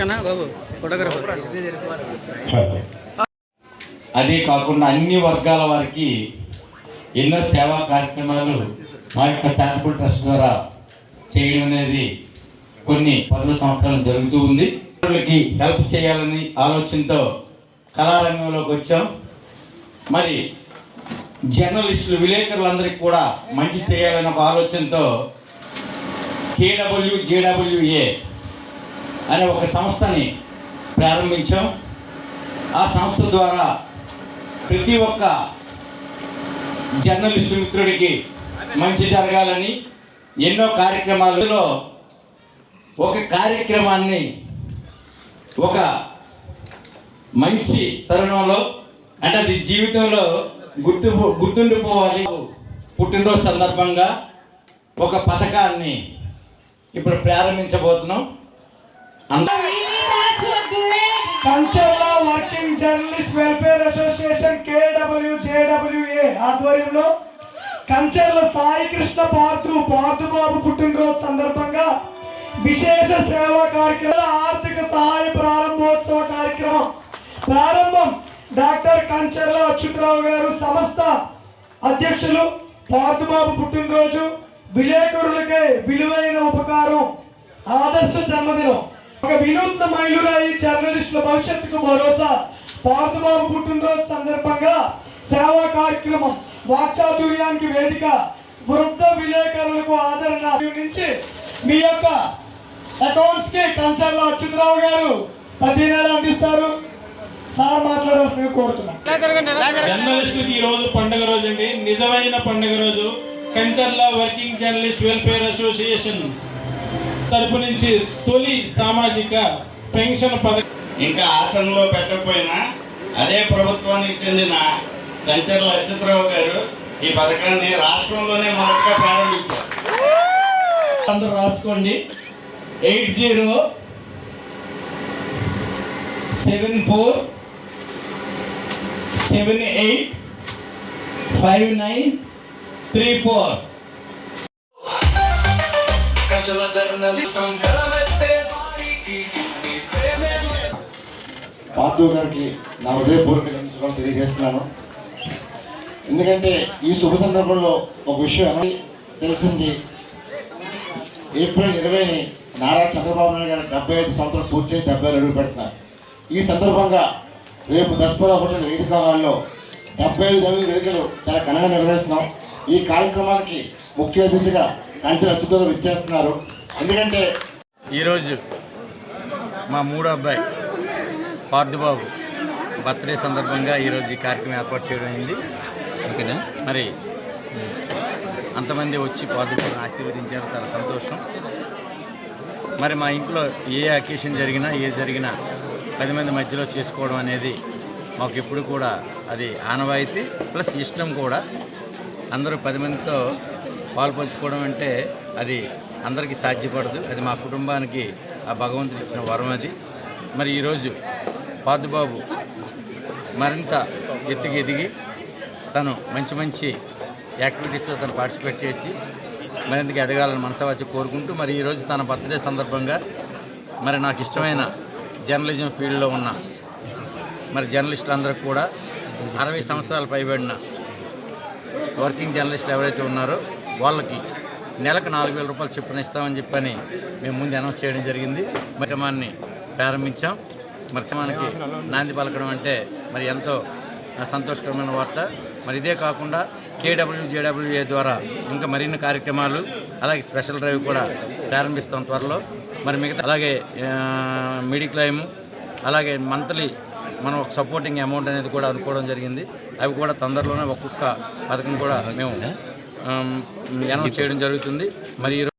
పక్కన బాబు ఫోటోగ్రాఫర్. అదే కాకుండా అన్ని వర్గాల వారికి ఎన్నో సేవా కార్యక్రమాలు మా యొక్క చారిటబుల్ ట్రస్ట్ ద్వారా చేయడం అనేది కొన్ని పదవ సంవత్సరాలు జరుగుతూ ఉంది. ఇతరులకి హెల్ప్ చేయాలని ఆలోచనతో కళారంగంలోకి వచ్చాం. మరి జర్నలిస్టులు విలేకరులందరికీ కూడా మంచి చేయాలనే ఒక ఆలోచనతో కేడబ్ల్యూ జేడబ్ల్యూఏ అనే ఒక సంస్థని ప్రారంభించాం. ఆ సంస్థ ద్వారా ప్రతి ఒక్క జర్నలిస్టు మిత్రుడికి మంచి జరగాలని ఎన్నో కార్యక్రమాలలో ఒక కార్యక్రమాన్ని ఒక మంచి తరుణంలో అంటే అది జీవితంలో గుర్తు గుర్తుండిపోవాలి. పుట్టినరోజు సందర్భంగా ఒక పథకాన్ని ఇప్పుడు ప్రారంభించబోతున్నాం. Kancharla working journalist welfare association KW JWA ఆధ్వర్యంలో కంచర్ల సాయి కృష్ణ పార్థు పార్థు పుట్టినరోజు సందర్భంగా విశేష సేవా కార్యక్రమ ఆర్థిక సహాయ ప్రారంభోత్సవ కార్యక్రమం ప్రారంభం. డాక్టర్ కంచర్ల అచ్యుతరావు గారు సంస్థ అధ్యక్షులు పార్థుబాబు పుట్టినరోజు విలేకరులకే విలువైన ఉపకారం ఆదర్శ జన్మదినం. ఒక వినూత్న మైలురాయి జర్నలిస్టుల భవిష్యత్తుకు భరోసా. పార్థబాబు పుట్టినరోజు సందర్భంగా సేవా కార్యక్రమం వాక్చాతుర్యానికి వేదిక వృద్ధ విలేకరులకు ఆదరణ. నుంచి మీ యొక్క అకౌంట్స్కి కంచర్ల అచ్యుతరావు గారు ప్రతి నెల అందిస్తారు. సార్ మాట్లాడవలసిందిగా కోరుతున్నాను ఈ రోజు పండుగ రోజు అండి నిజమైన పండుగ రోజు. Kancharla working journalist welfare association. తరపు నుంచి తొలి సామాజిక పెన్షన్ పథకం. ఇంకా ఆచరణలో పెట్టకపోయినా అదే ప్రభుత్వానికి చెందిన కంచర్ల అచ్యుతరావు గారు ఈ పథకాన్ని రాష్ట్రంలోనే మొదటగా ప్రారంభించారు. అందరూ రాసుకోండి. Eight zero seven four seven eight five nine three four. Parthu గారికి నా హృదయపూర్వక తెలియజేస్తున్నాను. ఎందుకంటే ఈ శుభ సందర్భంలో ఒక విషయం తెలిసింది. ఏప్రిల్ ఇరవైని నారా చంద్రబాబు నాయుడు గారు డెబ్బై ఐదు సంవత్సరాలు పూర్తి చేసి డెబ్బై అడుగు పెడుతున్నారు. ఈ సందర్భంగా రేపు దసరా హోటల్ వేదిక హాల్లో డెబ్బై ఐదు అడుగుల వేడుకలు చాలా ఘనంగా నిర్వహిస్తున్నాం. ఈ కార్యక్రమానికి ముఖ్య అతిథిగా ఇచ్చేస్తున్నారు ఎందుకంటే ఈరోజు మా మూడో అబ్బాయి పార్థుబాబు బర్త్డే సందర్భంగా ఈరోజు ఈ కార్యక్రమం ఏర్పాటు చేయడం అయింది. ఓకేనా? మరి అంతమంది వచ్చి పార్థుబాబుని ఆశీర్వదించారు. చాలా సంతోషం. మరి మా ఇంట్లో ఏ అకేషన్ జరిగినా ఏది జరిగినా పది మంది మధ్యలో చేసుకోవడం అనేది మాకు ఎప్పుడు కూడా అది ఆనవాయితీ ప్లస్ ఇష్టం కూడా. అందరూ పది మందితో పాలు పంచుకోవడం అంటే అది అందరికీ సాధ్యపడదు. అది మా కుటుంబానికి ఆ భగవంతుడు ఇచ్చిన వరం అది. మరి ఈరోజు పాదుబాబు మరింత ఎత్తుకి ఎదిగి తను మంచి మంచి యాక్టివిటీస్లో తను పార్టిసిపేట్ చేసి మరింతగా ఎదగాలని మనసవాచి కోరుకుంటూ మరి ఈరోజు తన బర్త్డే సందర్భంగా మరి నాకు ఇష్టమైన జర్నలిజం ఫీల్డ్లో ఉన్న మరి జర్నలిస్టులందరికీ కూడా అరవై సంవత్సరాలు పైబడిన వర్కింగ్ జర్నలిస్టులు ఎవరైతే ఉన్నారో వాళ్ళకి నెలకు నాలుగు వేల రూపాయలు చొప్పున ఇస్తామని చెప్పని మేము ముందు అనౌన్స్ చేయడం జరిగింది. కార్యక్రమాన్ని ప్రారంభించాం. మరి నాంది పలకడం అంటే మరి ఎంతో సంతోషకరమైన వార్త. మరి ఇదే కాకుండా కేడబ్ల్యూ జేడబ్ల్యూఏ ద్వారా ఇంకా మరిన్ని కార్యక్రమాలు అలాగే స్పెషల్ డ్రైవ్ కూడా ప్రారంభిస్తాం త్వరలో. మరి మిగతా అలాగే మిడిక్లైమ్ అలాగే మంత్లీ మనం ఒక సపోర్టింగ్ అమౌంట్ అనేది కూడా అనుకోవడం జరిగింది. అవి కూడా తొందరలోనే ఒక్కొక్క పథకం కూడా మేము Um, అనౌన్స్ చేయడం జరుగుతుంది. మరి ఈరోజు